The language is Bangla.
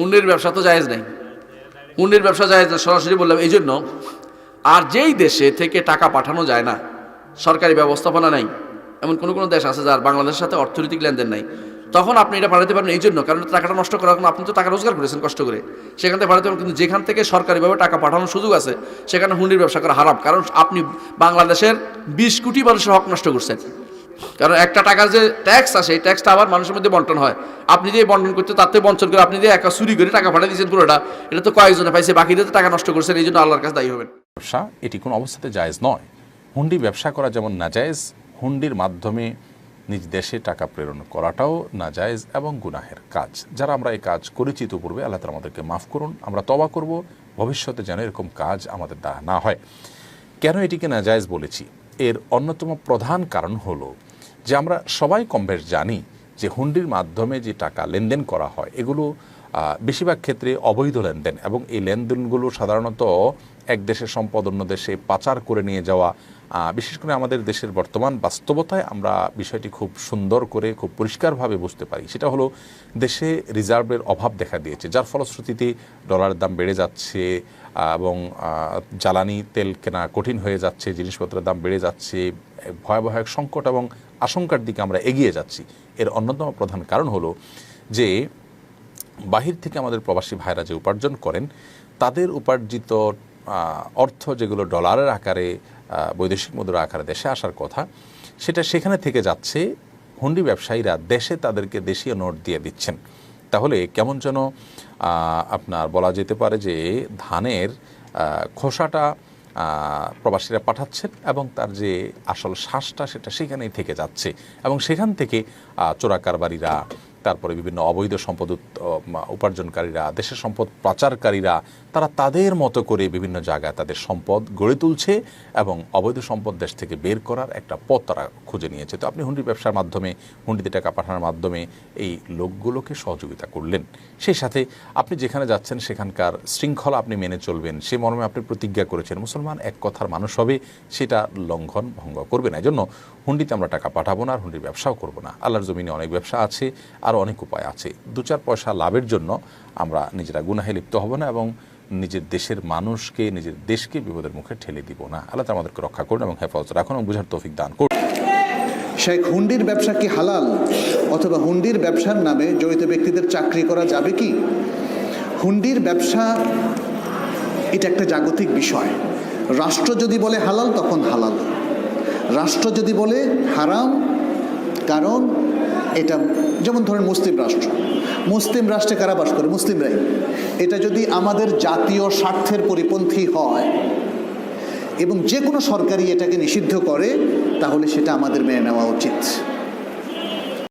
হুন্ডির ব্যবসা তো জায়েজ নাই। হুন্ডির ব্যবসা জায়েজ না, সরাসরি বললাম এই জন্য আর যেই দেশে থেকে টাকা পাঠানো যায় না, সরকারি ব্যবস্থাপনা নাই, এমন কোনো কোনো দেশ আছে যার বাংলাদেশের সাথে অর্থনৈতিক লেনদেন নাই, তখন আপনি এটা পাঠাতে পারেন এই জন্য কারণ টাকাটা নষ্ট করার কারণে আপনি তো টাকা রোজগার করেছেন কষ্ট করে, সেখান থেকে পাঠাতে পারেন, কিন্তু যেখান থেকে সরকারিভাবে টাকা পাঠানোর সুযোগ আছে, সেখানে হুন্ডির ব্যবসা করা হারাম, কারণ আপনি বাংলাদেশের বিশ কোটি মানুষের হক নষ্ট করছেন। কারণ একটা টাকার যে ট্যাক্স আসে এই ট্যাক্সটা আবার মানুষের মধ্যে বন্টন হয়। আপনি যে বন্টন করতে থেকে বঞ্চন করে আপনি যে একা চুরি করে টাকা পাঠিয়ে দিয়েছেন পুরোটা, এটা তো কয়েকজনে পাইছে, বাকিদের তো টাকা নষ্ট করছেন, এই জন্য আল্লাহর কাছে দায়ী হবেন। ব্যবসা, এটি কোনো অবস্থাতে জায়েজ নয়। হুন্ডি ব্যবসা করা যেমন নাজায়েজ, হুন্ডির মাধ্যমে নিজ দেশে টাকা প্রেরণ করাটাও নাজায়েজ এবং গুনাহের কাজ। যারা আমরা এই কাজ করেছি তো পূর্বে আল্লাহ তালা আমাদেরকে মাফ করুন, আমরা তবা করব, ভবিষ্যতে যেন এরকম কাজ আমাদের দ্বারা না হয়। কেন এটিকে নাজায়েজ বলেছি? এর অন্যতম প্রধান কারণ হলো যে আমরা সবাই কম বেশ জানি যে হুন্ডির মাধ্যমে যে টাকা লেনদেন করা হয়, এগুলো বেশিরভাগ ক্ষেত্রে অবৈধ লেনদেন এবং এই লেনদেনগুলো সাধারণত এক দেশের সম্পদ অন্য দেশে পাচার করে নিয়ে যাওয়া বিশেষ করে আমাদের দেশের বর্তমান বাস্তবতায় আমরা বিষয়টি খুব সুন্দর করে, খুব পরিষ্কারভাবে বুঝতে পারি। সেটা হলো দেশে রিজার্ভের অভাব দেখা দিয়েছে, যার ফলশ্রুতিতে ডলারের দাম বেড়ে যাচ্ছে এবং জ্বালানি তেল কেনা কঠিন হয়ে যাচ্ছে, জিনিসপত্রের দাম বেড়ে যাচ্ছে, ভয়াবহ এক সংকট এবং আশঙ্কার দিকে আমরা এগিয়ে যাচ্ছি। এর অন্যতম প্রধান কারণ হলো যে, বাহির থেকে আমাদের প্রবাসী ভাইরা যে উপার্জন করেন, তাদের উপার্জিত অর্থ যেগুলো ডলারের আকারে বৈদেশিক মুদ্রা আকারে দেশে আসার কথা, সেটা সেখানে থেকে যাচ্ছে, হুন্ডি ব্যবসায়ীরা দেশে তাদেরকে দেশীয় নোট দিয়ে দিচ্ছেন। তাহলে কেমন যেন আপনার বলা যেতে পারে যে ধানের খোসাটা প্রবাসীরা পাঠাচ্ছেন এবং তার যে আসল শ্বাসটা সেটা সেখানেই থেকে যাচ্ছে এবং সেখান থেকে আহ, চোরা কারবারিরা তারপরে বিভিন্ন অবৈধ সম্পদ উপার্জনকারীরা, দেশের সম্পদ পাচারকারীরা, তারা তাদের মতো করে বিভিন্ন জায়গায় তাদের সম্পদ গড়ে তুলছে এবং অবৈধ সম্পদ দেশ থেকে বের করার একটা পথ তারা খুঁজে নিয়েছে। তো আপনি হুন্ডি ব্যবসার মাধ্যমে, হুন্ডিতে টাকা পাঠানোর মাধ্যমে এই লোকগুলোকে সহযোগিতা করলেন। সেই সাথে আপনি যেখানে যাচ্ছেন, সেখানকার শৃঙ্খলা আপনি মেনে চলবেন, সে মর্মে আপনি প্রতিজ্ঞা করেছেন, মুসলমান এক কথার মানুষ হবে, সেটা লঙ্ঘন ভঙ্গ করবে না। এই জন্য হুন্ডিতে আমরা টাকা পাঠাবো না আর হুন্ডির ব্যবসাও করব না। আল্লাহর জমিনে অনেক ব্যবসা আছে আর অনেক উপায় আছে। দু চার পয়সা লাভের জন্য আমরা নিজেরা গুনাহে লিপ্ত হব না এবং নিজের দেশের মানুষকে, নিজের দেশকে বিপদের মুখে ঠেলে দিব না। আল্লাহ আমাদেরকে রক্ষা করুন এবং হেফাজত রাখুন এবং বুঝার তৌফিক দান করুন। শেখ, হুন্ডির ব্যবসা কি হালাল? অথবা হুন্ডির ব্যবসার নামে জড়িত ব্যক্তিদের চাকরি করা যাবে কি? হুন্ডির ব্যবসা, এটা একটা জাগতিক বিষয়। রাষ্ট্র যদি বলে হালাল, তখন হালাল। রাষ্ট্র যদি বলে হারাম, কারণ এটা যেমন ধরেন মুসলিম রাষ্ট্র। মুসলিম রাষ্ট্রে কারা বাস করে? মুসলিমরাই। এটা যদি আমাদের জাতীয় স্বার্থের পরিপন্থী হয় এবং যে কোনো সরকারই এটাকে নিষিদ্ধ করে, তাহলে সেটা আমাদের মেনে নেওয়া উচিত।